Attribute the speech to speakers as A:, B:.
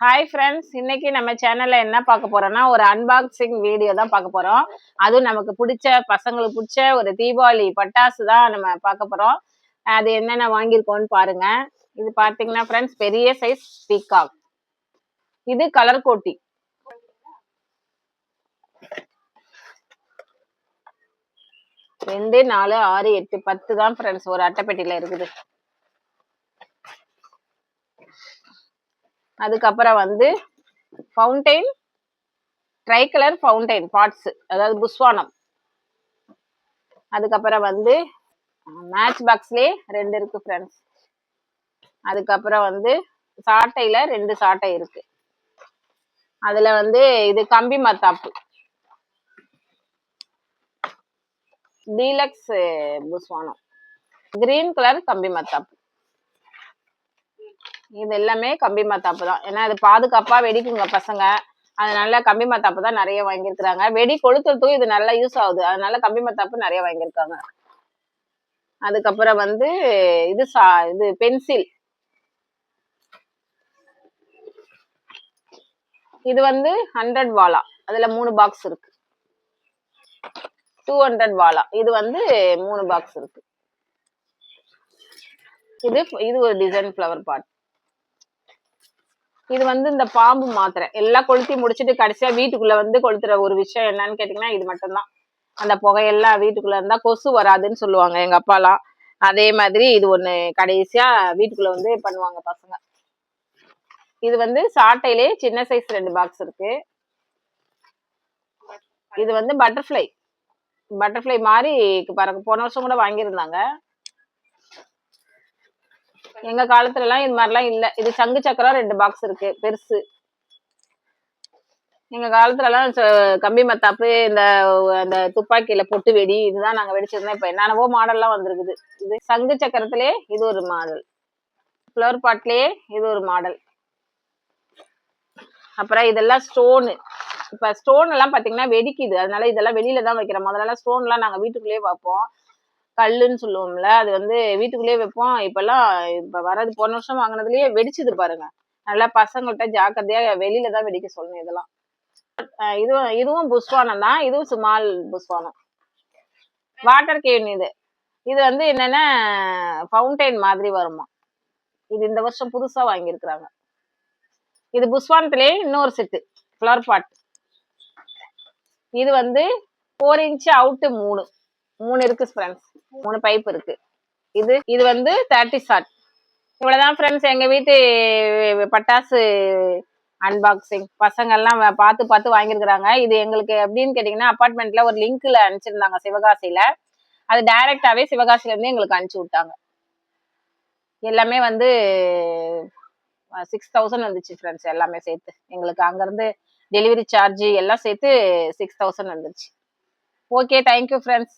A: Hi friends இன்னைக்கு நம்ம சேனல்ல என்ன பார்க்க போறோம்னா ஒரு அன்பாக்சிங் வீடியோ தான் பார்க்க போறோம். அதுவும் நமக்கு பிடிச்ச பசங்களுக்கு பிடிச்ச ஒரு தீபாவளி பட்டாசு தான் நம்ம பார்க்க போறோம். அது என்னென்ன வாங்கியிருக்கோம்னு பாருங்க. இது பார்த்தீங்கன்னா ஃப்ரெண்ட்ஸ் பெரிய சைஸ் பீகாக் இது கலர் கோட்டி. ரெண்டு நாலு ஆறு எட்டு பத்து தான் ஃப்ரெண்ட்ஸ் ஒரு அட்டைப்பெட்டியில இருக்குது. அதுக்கப்புறம் வந்து fountain dry colour fountain pots அதாவது புஸ்வானம். அதுக்கப்புறம் வந்து மேட்ச் பாக்ஸ்லேயே ரெண்டு இருக்கு ஃப்ரெண்ட்ஸ் அதுக்கப்புறம் வந்து சாட்டையில் ரெண்டு சாட்டை இருக்கு. அதில் வந்து இது கம்பி மத்தாப்பு. டீலக்ஸ் புஸ்வானம். கிரீன் கலர் கம்பி மத்தாப்பு. இது எல்லாமே கம்பி மத்தாப்பு தான். ஏன்னா அது பாதுகாப்பா வெடிக்குங்க பசங்க. அதனால கம்பி மத்தாப்பு தான் நிறைய வாங்கியிருக்கிறாங்க. வெடி கொளுத்துறதுக்கும் இது நல்லா யூஸ் ஆகுது. அதனால கம்பி மத்தாப்பு நிறைய வாங்கியிருக்காங்க. அதுக்கப்புறம் வந்து இது சா இது பென்சில் இது வந்து ஹண்ட்ரட் வாலா. அதுல மூணு பாக்ஸ் இருக்கு. டூ ஹண்ட்ரட் வாலா. இது வந்து மூணு பாக்ஸ் இருக்கு. இது இது ஒரு டிசைன் ஃப்ளவர் பாட் இது வந்து இந்த பாம்பு மாத்திரை. எல்லாம் கொளுத்தி முடிச்சுட்டு கடைசியா வீட்டுக்குள்ள வந்து கொளுத்துற ஒரு விஷயம் என்னன்னு கேட்டீங்கன்னா இது மட்டும்தான். அந்த புகையெல்லாம் வீட்டுக்குள்ள இருந்தா கொசு வராதுன்னு சொல்லுவாங்க எங்க அப்பாலாம். அதே மாதிரி இது ஒண்ணு கடைசியா வீட்டுக்குள்ள வந்து பண்ணுவாங்க பசங்க. இது வந்து சாட்டையிலே சின்ன சைஸ் ரெண்டு பாக்ஸ் இருக்கு. இது வந்து பட்டர்ஃப்ளை பட்டர்ஃப்ளை மாதிரி பாருங்க போன வருஷம் கூட வாங்கியிருந்தாங்க. எங்க காலத்துல எல்லாம் இது மாதிரிலாம் இல்ல. இது சங்கு சக்கரம் ரெண்டு பாக்ஸ் இருக்கு பெருசு. எங்க காலத்துல எல்லாம் ச- கம்பி மத்தாப்பு இந்த அந்த துப்பாக்கியில பொட்டு வெடி இதுதான் நாங்க வெடிச்சிருந்தோம். இப்ப என்னென்னவோ மாடல்லாம் வந்திருக்குது. இது சங்கு சக்கரத்திலே இது ஒரு மாடல். ஃப்ளவர் பாட்லயே இது ஒரு மாடல். அப்புறம் இதெல்லாம் ஸ்டோனு இப்ப ஸ்டோன் எல்லாம் பாத்தீங்கன்னா வெடிக்குது. அதனால இதெல்லாம் வெளியில தான் வைக்கிறோம். முதல்ல ஸ்டோன் எல்லாம் நாங்க வீட்டுக்குள்ளேயே பார்ப்போம் கல்லுன்னு சொல்லுவோம்ல அது வந்து வீட்டுக்குள்ளேயே வைப்போம். இப்பெல்லாம் இப்ப வர்றது போன வருஷம் வாங்கினதுலயே வெடிச்சது பாருங்க. நல்லா பசங்கள்ட்ட ஜாக்கிரதையா வெளியில தான் வெடிக்க சொல்லணும் இதெல்லாம். இதுவும் இதுவும் புஷ்வானம் தான். இதுவும் சுமால் புஷ்வானம். வாட்டர் கேன் இது. இது வந்து என்னன்னா ஃபவுண்டைன் மாதிரி வருமா. இது இந்த வருஷம் புதுசா வாங்கியிருக்கிறாங்க. இது புஷ்வானத்திலே இன்னொரு செட்டு ஃப்ளவர் பாட் இது வந்து ஃபோர் இன்ச் அவுட்டு மூணு. மூணு இருக்கு ஃப்ரெண்ட்ஸ் மூணு பைப் இருக்கு. இது இது வந்து தேர்ட்டி ஷாட் இவ்வளவுதான் ஃப்ரெண்ட்ஸ் எங்க வீட்டு பட்டாசு அன்பாக்சிங் பசங்க எல்லாம் வ- பார்த்து பார்த்து வாங்கியிருக்கிறாங்க. இது எங்களுக்கு எப்படின்னு கேட்டிங்கன்னா அப்பார்ட்மெண்ட்ல ஒரு லிங்க்ல அனுப்பிச்சிருந்தாங்க சிவகாசியில. அது டைரக்டாவே சிவகாசில இருந்து எங்களுக்கு அனுப்பிச்சு விட்டாங்க. எல்லாமே வந்து சிக்ஸ் தௌசண்ட் வந்துச்சு ஃப்ரெண்ட்ஸ் எல்லாமே சேர்த்து. எங்களுக்கு அங்கேருந்து டெலிவரி சார்ஜ் எல்லாம் சேர்த்து சிக்ஸ் தௌசண்ட் வந்துருச்சு ஓகே தேங்க்யூ ஃப்ரெண்ட்ஸ்